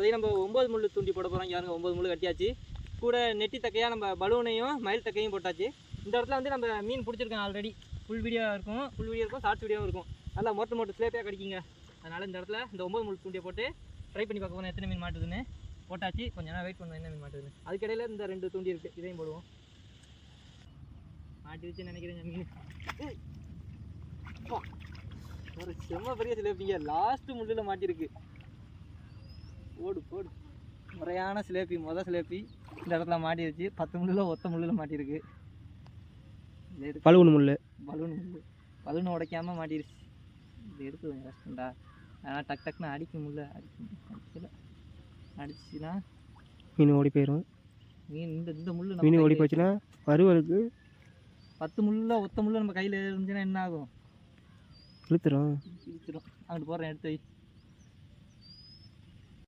இப்போதைக்கு நம்ம ஒம்பது முள்ளு தூண்டி போட போகிறோம் யாருங்க ஒம்பது முள் கட்டியாச்சு. கூட நெட்டி தக்கையாக நம்ம பலூனையும் மயில் தக்கையும் போட்டாச்சு. இந்த இடத்துல வந்து நம்ம மீன் பிடிச்சிருக்கோம் ஆல்ரெடி ஃபுல் வீடியோ இருக்கும். ஃபுல் வீடியோ இருக்கும் ஷார்ட்ஸ் வீடியோவும் இருக்கும். நல்லா மொட்டை மொட்டை ஸ்லேப்பியாக கிடைக்குங்க. அதனால் இந்த இடத்துல இந்த ஒம்பது முள் தூண்டியை போட்டு ட்ரை பண்ணி பார்க்க போகிறோம் எத்தனை மீன் மாட்டுதுன்னு. போட்டாச்சு. கொஞ்ச நேரம் வெயிட் பண்ணுவோம் என்ன மீன் மாட்டுதுன்னு. அதுக்கிடையில இந்த ரெண்டு தூண்டி இருக்குது இதையும் போடுவோம். மாட்டிருச்சுன்னு நினைக்கிறேங்க மீன். ஒரு செம்ம பெரிய சிலேப்பிங்க லாஸ்ட்டு முள்ளில் மாட்டிருக்கு. போடு போடு. முறையான சிலேப்பி மொதல் சிலேப்பி. இந்த இடத்துல மாட்டிருச்சு. பத்து முள்ளில் ஒத்த முள்ளில் எடுத்து பழுவனு முள் பலூன் முள்ளு. பலூன் உடைக்காம மாட்டிருச்சு. இது எடுத்து கொஞ்சம் கஷ்டம்டா ஆனால் டக் டக்குன்னு அடிக்க முடியல அடிக்க அடிக்கல. அடிச்சுன்னா மீன் ஓடி போயிடும் மீன் இந்த இந்த முள்ளு நம்ம மீன் ஓடி போச்சுன்னா வறுவலுக்கு பத்து முள்ளில் ஒத்த முள்ளு நம்ம கையில் இருந்துச்சுன்னா என்ன ஆகும்? இழுத்துரும். இழுத்துடும் அங்கிட்டு போடுறேன் எடுத்து வை.